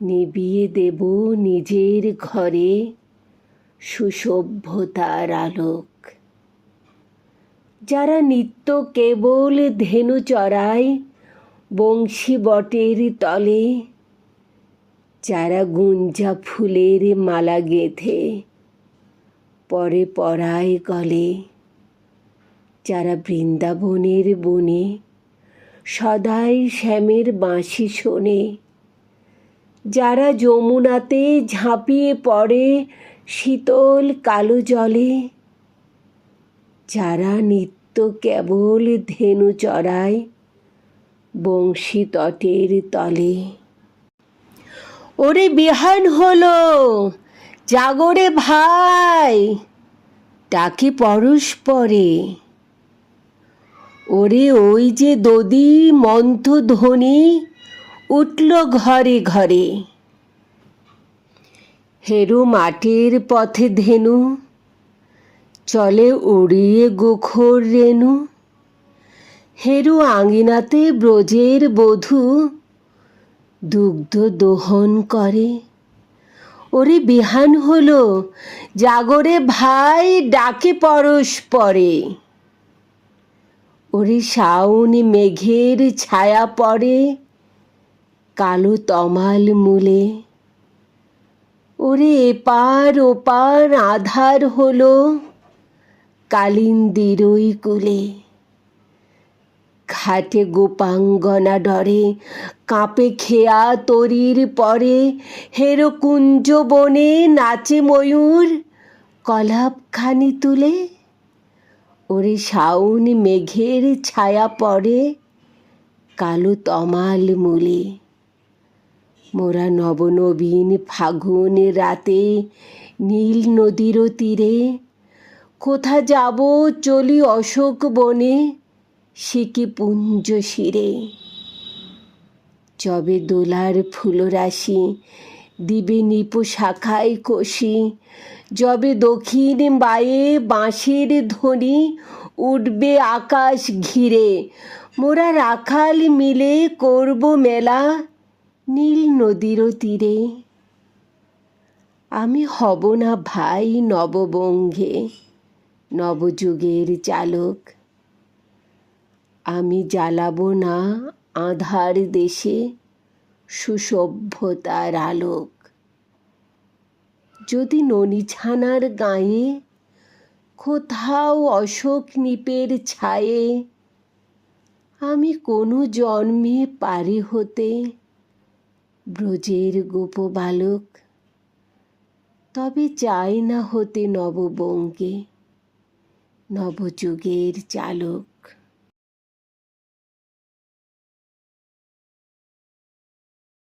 নিবিয়ে দেব নিজের ঘরে সুসভ্যতার আলোক। যারা নিত্য কেবল ধেনু চড়ায় বংশী বটের তলে, যারা গুঞ্জা ফুলের মালা গেঁথে পরে পরায় গলে, যারা বৃন্দাবনের বনে সদাই শ্যামের বাঁশি শোনে যারা যমুনাতে ঝাঁপিয়ে পড়ে শীতল কালো জলে, যারা নিত্য কেবল ধেনু চড়ায় বংশী তটের তলে। ওরে বিহান হলো জাগরে ভাই, ডাকে পরস্পরে ওরে ওই যে দদি মন্থ ধ্বনি উঠল ঘরে ঘরে। হেরু মাটির পথে ধেনু, চলে উড়িয়ে গোখর রেণু। হেরু আঙিনাতে ব্রজের বধূ, দুগ্ধ দোহন করে। ওরে বিহান হলো, জাগরে ভাই ডাকে পরস্পরে ওরে শাউনি মেঘের ছায়া পড়ে। কালো তমাল মূলে। ওরে এপার ওপার আধার হলো কালিন্দির ওই কুলে। ঘাটে গোপাঙ্গনা ডরে, কাঁপে খেয়া তরির পরে। হেরো কুঞ্জ বনে নাচে ময়ূর কলাপখানি তুলে। ওরে শাউন মেঘের ছায়া পড়ে কালো তমাল মূলে। মোরা নবনবীন ফাগুন রাতে, নীল নদীর তীরে। কোথা যাব চলি অশোক বনে সিকি পুঞ্জ শিরে। যবে দোলার ফুলরাশি, দিবে নিপ শাখায় কষি। যবে দক্ষিণ বায়ে বাঁশের ধ্বনি, উঠবে আকাশ ঘিরে। মোরা রাখাল মিলে করব মেলা নীল নদীর তীরে। আমি হব না ভাই নববঙ্গে, নবযুগের চালক। আমি জ্বালাবো না আধার দেশে সুসভ্যতার আলোক। যদি ননিছানার গায়ে কোথাও অশোক নিপের ছায়ে, আমি কোনো জন্মে পারি হতে। ব্রজের গোপ বালক তবে চাই না হতে নববঙ্গে নবযুগের চালক।